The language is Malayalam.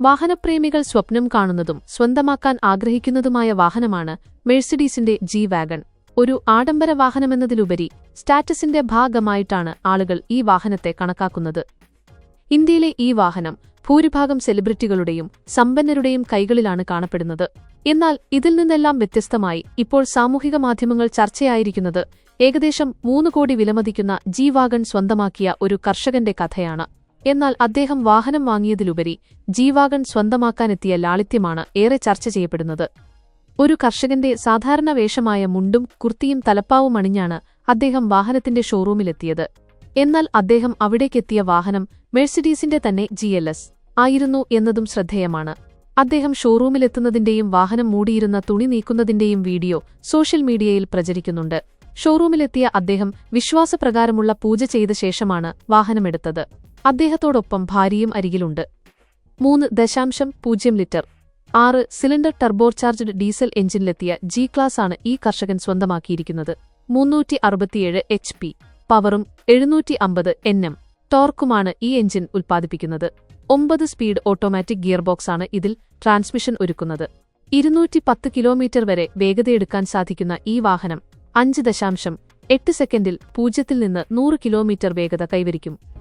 വാഹനപ്രേമികൾ സ്വപ്നം കാണുന്നതും സ്വന്തമാക്കാൻ ആഗ്രഹിക്കുന്നതുമായ വാഹനമാണ് മെഴ്സിഡീസിന്റെ ജി വാഗൺ. ഒരു ആഡംബര വാഹനമെന്നതിലുപരി സ്റ്റാറ്റസിന്റെ ഭാഗമായിട്ടാണ് ആളുകൾ ഈ വാഹനത്തെ കണക്കാക്കുന്നത്. ഇന്ത്യയിലെ ഈ വാഹനം ഭൂരിഭാഗം സെലിബ്രിറ്റികളുടെയും സമ്പന്നരുടെയും കൈകളിലാണ് കാണപ്പെടുന്നത്. എന്നാൽ ഇതിൽ നിന്നെല്ലാം വ്യത്യസ്തമായി ഇപ്പോൾ സാമൂഹിക മാധ്യമങ്ങൾ ചർച്ചയായിരിക്കുന്നത് ഏകദേശം മൂന്ന് കോടി വിലമതിക്കുന്ന ജി വാഗൺ സ്വന്തമാക്കിയ ഒരു കർഷകന്റെ കഥയാണ്. എന്നാൽ അദ്ദേഹം വാഹനം വാങ്ങിയതിലുപരി ജീവാഗൺ സ്വന്തമാക്കാനെത്തിയ ലാളിത്യമാണ് ഏറെ ചർച്ച ചെയ്യപ്പെടുന്നത്. ഒരു കർഷകന്റെ സാധാരണ വേഷമായ മുണ്ടും കുർത്തിയും തലപ്പാവും അണിഞ്ഞാണ് അദ്ദേഹം വാഹനത്തിന്റെ ഷോറൂമിലെത്തിയത്. എന്നാൽ അദ്ദേഹം അവിടേക്കെത്തിയ വാഹനം മെഴ്സിഡീസിന്റെ തന്നെ ജി ആയിരുന്നു എന്നതും ശ്രദ്ധേയമാണ്. അദ്ദേഹം ഷോറൂമിലെത്തുന്നതിന്റെയും വാഹനം മൂടിയിരുന്ന തുണി നീക്കുന്നതിന്റെയും വീഡിയോ സോഷ്യൽ മീഡിയയിൽ പ്രചരിക്കുന്നുണ്ട്. ഷോറൂമിലെത്തിയ അദ്ദേഹം വിശ്വാസപ്രകാരമുള്ള പൂജ ചെയ്ത ശേഷമാണ് വാഹനമെടുത്തത്. അദ്ദേഹത്തോടൊപ്പം ഭാര്യയും അരികിലുണ്ട്. മൂന്ന് ദശാംശം പൂജ്യം ലിറ്റർ. ആറ് സിലിണ്ടർ ടർബോചാർജ്ഡ് ഡീസൽ എഞ്ചിനിലെത്തിയ ജി ക്ലാസ് ആണ് ഈ കർഷകൻ സ്വന്തമാക്കിയിരിക്കുന്നത്. മുന്നൂറ്റി അറുപത്തിയേഴ് എച്ച് പി. പവറും എഴുന്നൂറ്റി അമ്പത് എൻ എം. ടോർക്കുമാണ് ഈ എഞ്ചിൻ ഉൽപ്പാദിപ്പിക്കുന്നത്. ഒമ്പത് സ്പീഡ് ഓട്ടോമാറ്റിക് ഗിയർ ബോക്സാണ് ഇതിൽ ട്രാൻസ്മിഷൻ ഒരുക്കുന്നത്. ഇരുന്നൂറ്റി പത്ത് കിലോമീറ്റർ വരെ വേഗതയെടുക്കാൻ സാധിക്കുന്ന ഈ വാഹനം അഞ്ച് ദശാംശം എട്ട് സെക്കൻഡിൽ പൂജ്യത്തിൽ നിന്ന് നൂറ് കിലോമീറ്റർ വേഗത കൈവരിക്കും.